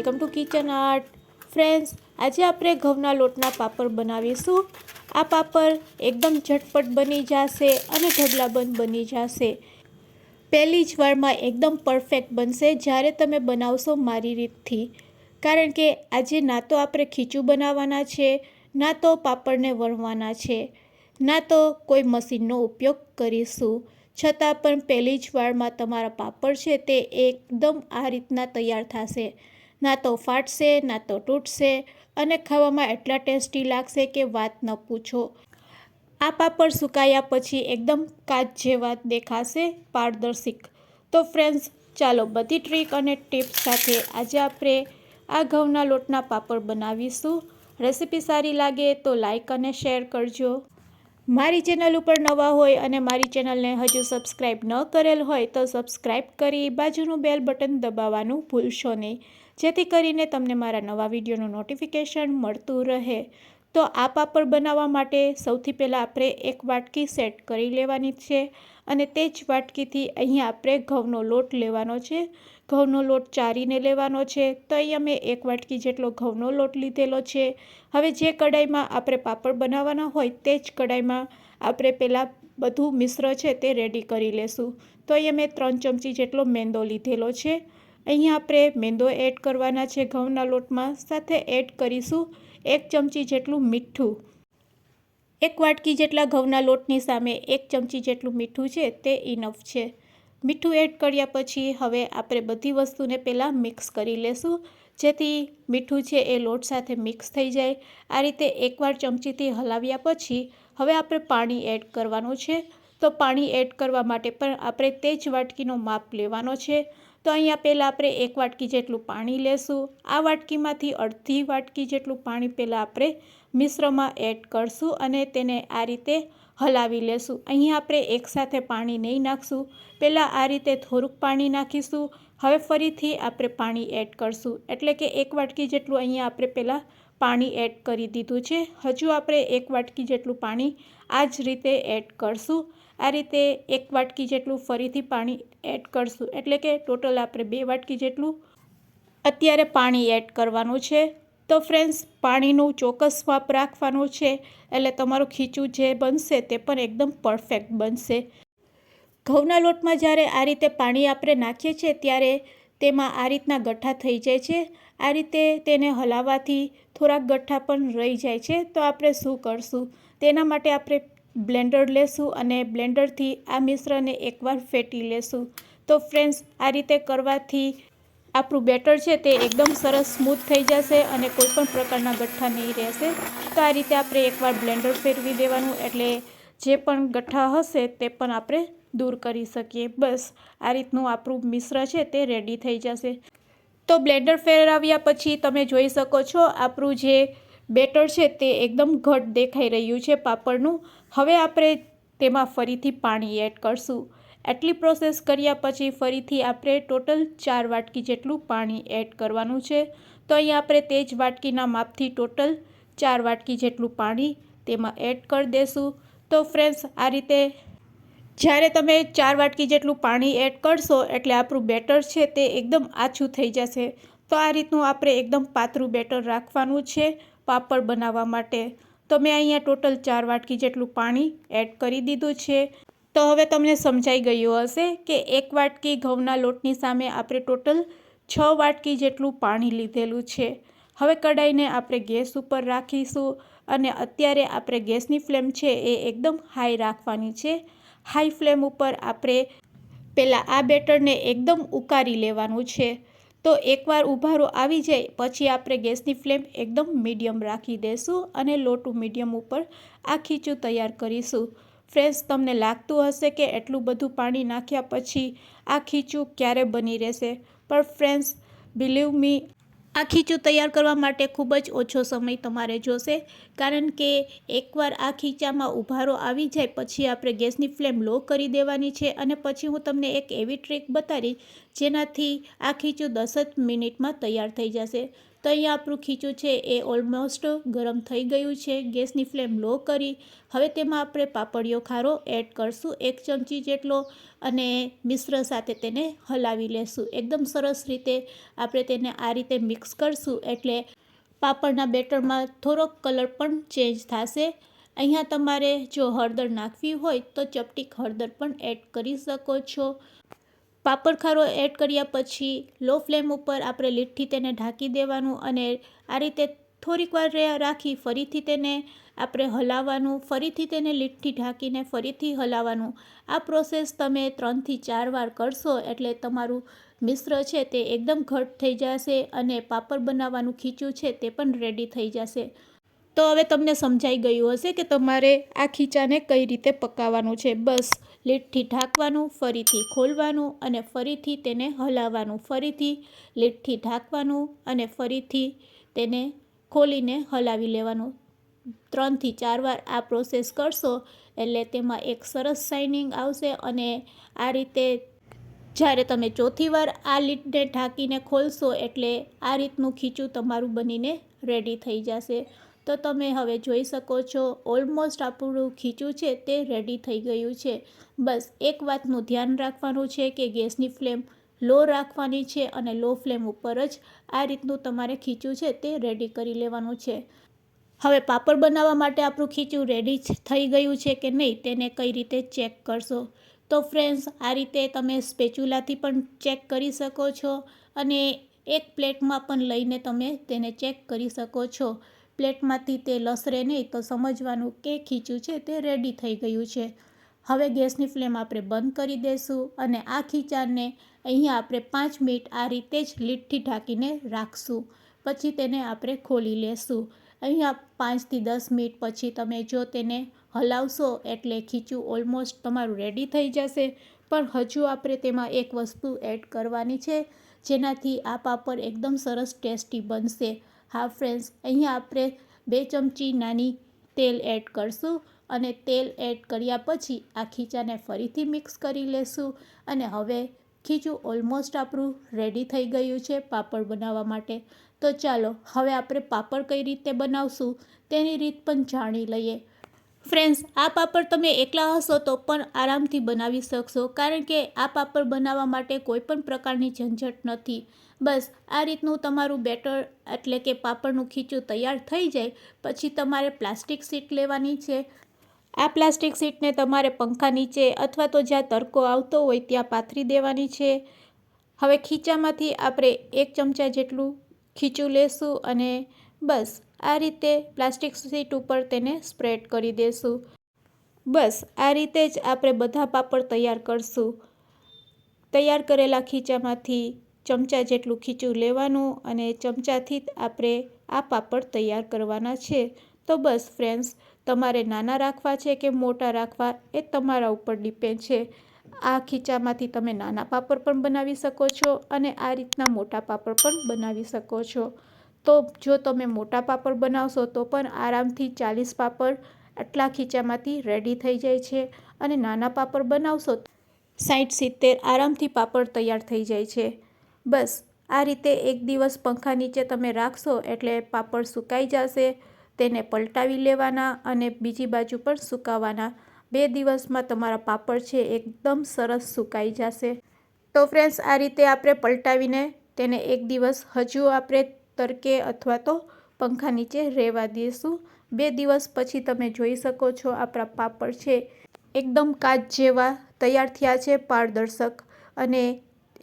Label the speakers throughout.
Speaker 1: Welcome to kitchen art. Friends આજે આપણે ઘઉંના લોટના પાપડ બનાવીશું. આ પાપડ એકદમ ઝટપટ બની જશે અને ઢગલાબંધ બની જશે. પહેલી જ વારમાં એકદમ પરફેક્ટ બનશે જ્યારે તમે બનાવશો મારી રીતથી. કારણ કે આજે ના તો આપણે ખીચું બનાવવાના છે, ના તો પાપડને વણવાના છે, ના તો કોઈ મશીનનો ઉપયોગ કરીશું. છતાં પણ પહેલી જ વારમાં તમારા પાપડ છે તે એકદમ આ રીતના તૈયાર થશે. ના તો ફાટશે, ના તો તૂટશે અને ખાવામાં એટલા ટેસ્ટી લાગશે કે વાત ન પૂછો. આ પાપડ સુકાયા પછી એકદમ કાચ જેવા દેખાશે પારદર્શિક. તો ફ્રેન્ડ્સ ચાલો બધી ટ્રીક અને ટિપ્સ સાથે આજે આપણે આ ઘઉંના લોટના પાપડ બનાવીશું. રેસીપી સારી લાગે તો લાઇક અને શેર કરજો. મારી ચેનલ ઉપર નવા હોય અને મારી ચેનલને હજુ સબસ્ક્રાઈબ ન કરેલ હોય તો સબસ્ક્રાઈબ કરી બાજુનું બેલ બટન દબાવવાનું ભૂલશો નહીં. જેથી કરીને તમને મારા નવા વિડીયોનું નોટિફિકેશન મળતું રહે. તો આ પાપડ બનાવવા માટે સૌથી પહેલાં આપણે એક વાટકી સેટ કરી લેવાની છે અને તે જ વાટકીથી અહીંયા આપણે ઘઉંનો લોટ લેવાનો છે. ઘઉંનો લોટ ચારીને લેવાનો છે. તો અહીંયા મેં એક વાટકી જેટલો ઘઉંનો લોટ લીધેલો છે. હવે જે કડાઈમાં આપણે પાપડ બનાવવાના હોય તે જ કડાઈમાં આપણે પહેલાં બધું મિશ્ર છે તે રેડી કરી લેશું. તો અહીંયા મેં ત્રણ ચમચી જેટલો મેંદો લીધેલો છે. અહીંયા આપણે મેંદો એડ કરવાના છે ઘઉંના લોટમાં. સાથે એડ કરીશું એક ચમચી જેટલું મીઠું. એક વાટકી જેટલા ઘઉંના લોટની સામે એક ચમચી જેટલું મીઠું છે, તે ઇનફ છે. મીઠું એડ કર્યા પછી હવે આપણે બધી વસ્તુને પહેલાં મિક્સ કરી લેશું. જેથી મીઠું છે એ લોટ સાથે મિક્સ થઈ જાય. આ રીતે એકવાર ચમચીથી હલાવ્યા પછી હવે આપણે પાણી એડ કરવાનું છે. તો પાણી એડ કરવા માટે પણ આપણે તે જ વાટકીનો માપ લેવાનો છે. તો અહીંયા પહેલાં આપણે એક વાટકી જેટલું પાણી લેશું. આ વાટકીમાંથી અડધી વાટકી જેટલું પાણી પહેલાં આપણે મિશ્રમાં એડ કરશું અને તેને આ રીતે હલાવી લેશું. અહીંયા આપણે એકસાથે પાણી નહીં નાખશું. પહેલાં આ રીતે થોડુંક પાણી નાખીશું. હવે ફરીથી આપણે પાણી એડ કરશું. એટલે કે એક વાટકી જેટલું અહીંયા આપણે પહેલાં પાણી એડ કરી દીધું છે. હજુ આપણે એક વાટકી જેટલું પાણી આ જ રીતે એડ કરશું. આ રીતે એક વાટકી જેટલું ફરીથી પાણી એડ કરશું. એટલે કે ટોટલ આપણે બે વાટકી જેટલું અત્યારે પાણી એડ કરવાનું છે. તો ફ્રેન્ડ્સ પાણીનું ચોક્કસ માપ રાખવાનું છે. એટલે તમારું ખીચું જે બનશે તે પણ એકદમ પરફેક્ટ બનશે. ઘઉંના લોટમાં જ્યારે આ રીતે પાણી આપણે નાખીએ છીએ, ત્યારે તેમાં આ રીતના ગઠ્ઠા થઈ જાય છે. આ રીતે તેને હલાવવાથી થોડાક ગઠ્ઠા પણ રહી જાય છે. તો આપણે શું કરશું? તેના માટે આપણે બ્લેન્ડર લેશું અને બ્લેન્ડરથી આ મિશ્રને એકવાર ફેટી લેશું. તો ફ્રેન્ડ્સ, આ રીતે કરવાથી આપણું બેટર છે તે એકદમ સરસ સ્મૂથ થઈ જશે અને કોઈ પણ પ્રકારના ગઠ્ઠા નહીં રહેશે. તો આ રીતે આપણે એકવાર બ્લેન્ડર ફેરવી દેવાનું એટલે જે પણ ગઠ્ઠા હશે તે પણ આપણે દૂર કરી શકીએ. બસ, આ રીતનું આપણું મિશ્ર છે તે રેડી થઈ જશે. તો બ્લેન્ડર ફેરવ્યા પછી તમે જોઈ શકો છો આપણું જે બેટર છે તે એકદમ ઘટ દેખાઈ રહ્યું છે પાપડનું. હવે આપણે તેમાં ફરીથી પાણી એડ કરશું. એટલી પ્રોસેસ કર્યા પછી ફરીથી આપણે ટોટલ ચાર વાટકી જેટલું પાણી એડ કરવાનું છે. તો અહીંયા આપણે તે જ વાટકીના માપથી ટોટલ ચાર વાટકી જેટલું પાણી તેમાં એડ કરી દેશું. તો ફ્રેન્ડ્સ, આ રીતે જ્યારે તમે ચાર વાટકી જેટલું પાણી એડ કરશો એટલે આપણું બેટર છે તે એકદમ આછું થઈ જશે. તો આ રીતનું આપણે એકદમ પાતળું બેટર રાખવાનું છે પાપડ બનાવવા માટે. તો મેં અહીંયા ટોટલ ચાર વાટકી જેટલું પાણી એડ કરી દીધું છે. તો હવે તમને સમજાઈ ગયું હશે કે એક વાટકી ઘઉંના લોટની સામે આપણે ટોટલ છ વાટકી જેટલું પાણી લીધેલું છે. હવે કડાઈને આપણે ગેસ ઉપર રાખીશું અને અત્યારે આપણે ગેસની ફ્લેમ છે એ એકદમ હાઈ રાખવાની છે. હાઈ ફ્લેમ ઉપર આપણે પહેલાં આ બેટરને એકદમ ઉકારી લેવાનું છે. તો એકવાર ઉભારો આવી જાય, પછી આપણે ગેસની ફ્લેમ એકદમ મીડિયમ રાખી દઈશું અને લોટું મીડિયમ ઉપર આ ખીચું તૈયાર કરીશું. ફ્રેન્ડ્સ, તમને લાગતું હશે કે એટલું બધું પાણી નાખ્યા પછી આ ખીચું ક્યારે બની રહેશે? પણ ફ્રેન્ડ્સ બિલીવ મી આ ખીચું તૈયાર કરવા માટે ખૂબ જ ઓછો સમય તમારે જોશે, કારણ કે એકવાર આ ખીચામાં ઉભારો આવી જાય, પછી આપણે ગેસની ફ્લેમ લો કરી દેવાની છે અને પછી હું તમને એક એવી ટ્રીક બતાવીશ જેનાથી આ ખીચું દસ જ મિનિટમાં તૈયાર થઈ જશે. તો અહીંયા આપણું ખીચું છે એ ઓલમોસ્ટ ગરમ થઈ ગયું છે. ગેસની ફ્લેમ લો કરી હવે તેમાં આપણે પાપડિયો ખારો એડ કરશું એક ચમચી જેટલો અને મિશ્ર સાથે તેને હલાવી લેશું. એકદમ સરસ રીતે આપણે તેને આ રીતે મિક્સ કરશું એટલે પાપડના બેટરમાં થોડોક કલર પણ ચેન્જ થશે. અહીંયા તમારે જો હળદર નાખવી હોય તો ચપટીક હળદર પણ એડ કરી શકો છો. પાપડ ખારો એડ કર્યા પછી લો ફ્લેમ ઉપર આપણે લીટથી તેને ઢાંકી દેવાનું અને આ રીતે થોડીક વાર રાખી ફરીથી તેને આપણે હલાવવાનું, ફરીથી તેને લીટથી ઢાંકીને ફરીથી હલાવવાનું. આ પ્રોસેસ તમે ત્રણથી ચાર વાર કરશો એટલે તમારું મિશ્ર છે તે એકદમ ઘટ થઈ જશે અને પાપડ બનાવવાનું ખીચું છે તે પણ રેડી થઈ જશે. તો હવે તમને સમજાઈ ગયું હશે કે તમારે આ ખીચાને કઈ રીતે પકાવવાનું છે. બસ, લીટથી ઢાંકવાનું, ફરીથી ખોલવાનું અને ફરીથી તેને હલાવવાનું. ફરીથી લીટથી ઢાંકવાનું અને ફરીથી તેને ખોલીને હલાવી લેવાનું. ત્રણથી ચાર વાર આ પ્રોસેસ કરશો એટલે તેમાં એક સરસ શાઇનિંગ આવશે અને આ રીતે જ્યારે તમે ચોથી વાર આ લીટને ઢાંકીને ખોલશો એટલે આ રીતનું ખીચું તમારું બનીને રેડી થઈ જશે. તો તમે હવે જોઈ શકો છો ઓલમોસ્ટ આપણું ખીચું છે તે રેડી થઈ ગયું છે. બસ એક વાતનું ધ્યાન રાખવાનું છે કે ગેસની ફ્લેમ લો રાખવાની છે અને લો ફ્લેમ ઉપર જ આ રીતનું તમારે ખીચું છે તે રેડી કરી લેવાનું છે. હવે પાપડ બનાવવા માટે આપણું ખીચું રેડી થઈ ગયું છે કે નહીં તેને કઈ રીતે ચેક કરશો? તો ફ્રેન્ડ્સ આ રીતે તમે સ્પેચ્યુલાથી પણ ચેક કરી શકો છો અને એક પ્લેટમાં પણ લઈને તમે તેને ચેક કરી શકો છો. પ્લેટમાંથી તે લસરે નહીં તો સમજવાનું કે ખીચું છે તે રેડી થઈ ગયું છે. હવે ગેસની ફ્લેમ આપણે બંધ કરી દઈશું અને આ ખીચાને અહીંયા આપણે પાંચ મિનિટ આ રીતે જ લીટથી ઢાંકીને રાખશું. પછી તેને આપણે ખોલી લેશું. અહીંયા પાંચથી દસ મિનિટ પછી તમે જો તેને હલાવશો એટલે ખીચું ઓલમોસ્ટ તમારું રેડી થઈ જશે. પણ હજુ આપણે તેમાં એક વસ્તુ એડ કરવાની છે, જેનાથી આ પાપડ એકદમ સરસ ટેસ્ટી બનશે. હા ફ્રેન્ડ્સ અહીંયા આપણે બે ચમચી નાની તેલ એડ કરશું અને તેલ એડ કર્યા પછી આ ખીચાને ફરીથી મિક્સ કરી લેશું અને હવે ખીચું ઓલમોસ્ટ આપણું રેડી થઈ ગયું છે પાપડ બનાવવા માટે. તો ચાલો, હવે આપણે પાપડ કઈ રીતે બનાવશું તેની રીત પણ જાણી લઈએ. ફ્રેન્ડ્સ આ પાપડ તમે એકલા હશો તો પણ આરામથી બનાવી શકશો, કારણ કે આ પાપડ બનાવવા માટે કોઈ પણ પ્રકારની ઝંઝટ નથી. બસ, આ રીતનું તમારું બેટર એટલે કે પાપડનું ખીચું તૈયાર થઈ જાય, પછી તમારે પ્લાસ્ટિક સીટ લેવાની છે. આ પ્લાસ્ટિક સીટને તમારે પંખા નીચે અથવા તો જ્યાં તડકો આવતો હોય ત્યાં પાથરી દેવાની છે. હવે ખીચામાંથી આપણે એક ચમચા જેટલું ખીચું લેશું અને બસ આ રીતે પ્લાસ્ટિક શીટ ઉપર તેને સ્પ્રેડ કરી દેશું. બસ, આ રીતે જ આપણે બધા પાપડ તૈયાર કરશું. તૈયાર કરેલા ખીચામાંથી ચમચા જેટલું ખીચું લેવાનું અને ચમચાથી જ આપણે આ પાપડ તૈયાર કરવાના છે. તો બસ ફ્રેન્ડ્સ તમારે નાના રાખવા છે કે મોટા રાખવા એ તમારા ઉપર ડિપેન્ડ છે. આ ખીચામાંથી તમે નાના પાપડ પણ બનાવી શકો છો અને આ રીતના મોટા પાપડ પણ બનાવી શકો છો. તો જો તમે મોટા પાપડ બનાવશો તો પણ આરામથી ચાલીસ પાપડ આટલા ખીચામાંથી રેડી થઈ જાય છે અને નાના પાપડ બનાવશો સાઠ સિત્તેર આરામથી પાપડ તૈયાર થઈ જાય છે. બસ, આ રીતે એક દિવસ પંખા નીચે તમે રાખશો એટલે પાપડ સુકાઈ જશે, તેને પલટાવી લેવાના અને બીજી બાજુ પણ સુકાવવાના બે દિવસમાં તમારા પાપડ છે એકદમ સરસ સુકાઈ જશે. તો ફ્રેન્ડ્સ આ રીતે આપણે પલટાવીને તેને એક દિવસ હજુ આપણે તરકે અથવા તો પંખા નીચે રહેવા દઈશું બે દિવસ પછી તમે જોઈ શકો છો આપણા પાપડ છે. એકદમ કાચ જેવા તૈયાર થયા છે પારદર્શક અને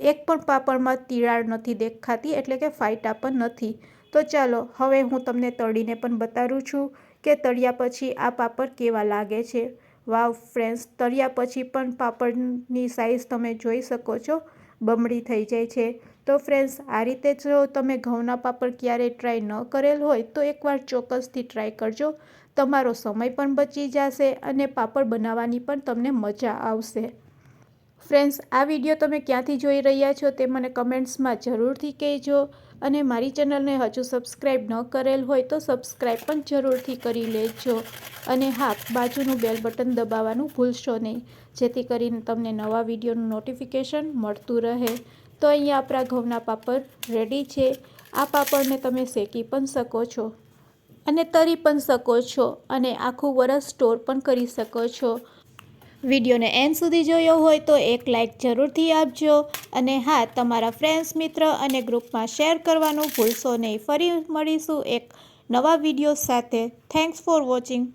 Speaker 1: એક પણ પાપડમાં તિરાડ નથી દેખાતી એટલે કે ફાયટા પણ નથી. તો ચાલો, હવે હું તમને તળીને પણ બતાવું છું કે તળ્યા પછી આ પાપડ કેવા લાગે છે. વાવ, ફ્રેન્ડ્સ, તળ્યા પછી પણ પાપડની સાઇઝ તમે જોઈ શકો છો. બમણી થઈ જાય છે. તો ફ્રેન્ડ્સ આ રીતે જો તમે ઘઉંના પાપડ ક્યારેય ટ્રાય ન કરેલ હોય, તો એકવાર ચોક્કસથી ટ્રાય કરજો. તમારો સમય પણ બચી જશે અને પાપડ બનાવવાની પણ તમને મજા આવશે. ફ્રેન્ડ્સ આ વીડિયો તમે ક્યાંથી જોઈ રહ્યા છો તે મને કમેન્ટ્સમાં જરૂરથી કહેજો અને મારી ચેનલને હજુ સબસ્ક્રાઈબ ન કરેલ હોય તો સબસ્ક્રાઈબ પણ જરૂરથી કરી લેજો. અને હા, બાજુનું બેલ બટન દબાવવાનું ભૂલશો નહીં, જેથી કરીને તમને નવા વિડીયોનું નોટિફિકેશન મળતું રહે. તો અહીંયા આપણા ઘઉંના પાપડ રેડી છે. આ પાપડને તમે શેકી પણ શકો છો અને તરી પણ શકો છો અને આખું વરસ સ્ટોર પણ કરી શકો છો. વિડીયોને એન્ડ સુધી જોયો હોય તો એક લાઇક જરૂરથી આપજો અને હા, તમારા ફ્રેન્ડ્સ મિત્ર અને ગ્રુપમાં શેર કરવાનું ભૂલશો નહીં. ફરી મળીશું એક નવા વીડિયો સાથે. Thanks for watching